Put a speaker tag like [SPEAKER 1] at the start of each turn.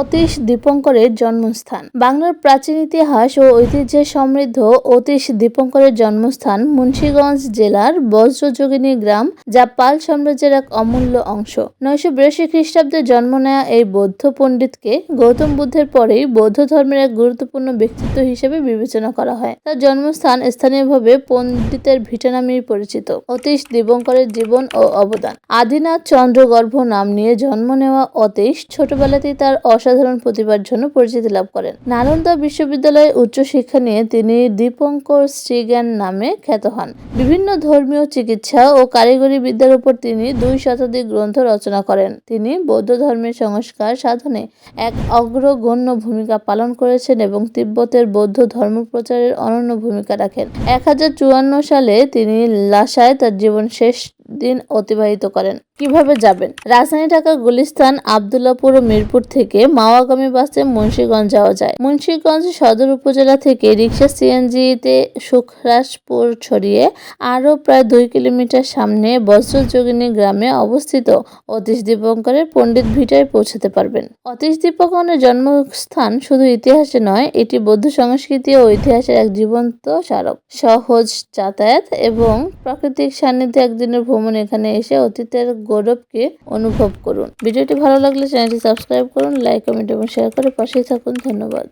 [SPEAKER 1] অতীশ দীপঙ্করের জন্মস্থান। বাংলার প্রাচীন ইতিহাস ও ঐতিহ্যে সমৃদ্ধ অতীশ দীপঙ্করের জন্মস্থান মুন্সীগঞ্জ জেলার বজ্রযোগিনী গ্রাম, যা পাল সাম্রাজ্যের এক অমূল্য অংশ। নয়শো বিরাশি খ্রিস্টাব্দে জন্ম নেয়া এই বৌদ্ধ পণ্ডিতকে গৌতম বুদ্ধের পরেই বৌদ্ধ ধর্মের এক গুরুত্বপূর্ণ ব্যক্তিত্ব হিসেবে বিবেচনা করা হয়। তার জন্মস্থান স্থানীয়ভাবে পণ্ডিতের ভিটা নামেই পরিচিত। অতীশ দীপঙ্করের জীবন ও অবদান। আদিনাথ চন্দ্রগর্ভ নাম নিয়ে জন্ম নেওয়া অতীশ ছোটবেলাতেই তার অসাধারণ প্রতিভার জন্য পরিচিতি লাভ করেন। নালন্দা বিশ্ববিদ্যালয়ে উচ্চশিক্ষা নিয়ে তিনি দীপঙ্কর শ্রীজ্ঞান নামে খ্যাত হন। বিভিন্ন ধর্মীয় চিকিৎসা ও কারিগরি বিদ্যার উপর তিনি দুই শতাধিক গ্রন্থ রচনা করেন। তিনি বৌদ্ধ ধর্মের সংস্কার সাধনে এক অগ্রগণ্য ভূমিকা পালন করেছেন এবং তিব্বতের বৌদ্ধ ধর্ম প্রচারের অনন্য ভূমিকা রাখেন। এক হাজার চুয়ান্ন সালে তিনি লাসায় তার জীবন শেষ দিন অতিবাহিত করেন। কীভাবে যাবেন? রাজধানী ঢাকা গুলিস্তান, আবদুল্লাপুর ও মিরপুর থেকে মাওয়াগামী বাসে মুন্সীগঞ্জ যাওয়া যায়। মুন্সীগঞ্জ সদর উপজেলা থেকে রিক্সা সিএনজিতে সুখরাজপুর ছড়িয়ে আরও প্রায় দুই কিলোমিটার সামনে বজ্রযোগিনী গ্রামে অবস্থিত অতীশ দীপঙ্করের পণ্ডিত ভিটায় পৌঁছাতে পারবেন। অতীশ দীপঙ্করের জন্মস্থান শুধু ইতিহাসে নয়, এটি বৌদ্ধ সংস্কৃতি ও ইতিহাসের এক জীবন্ত স্মারক। সহজ যাতায়াত এবং প্রাকৃতিক সান্নিধ্যে একদিনের ভ্রমণ এখানে এসে অতীতের গৌরবকে অনুভব করুন। ভিডিওটি ভালো লাগলে চ্যানেলটি সাবস্ক্রাইব করুন, লাইক, কমেন্ট এবং শেয়ার করে পাশেই থাকুন। ধন্যবাদ।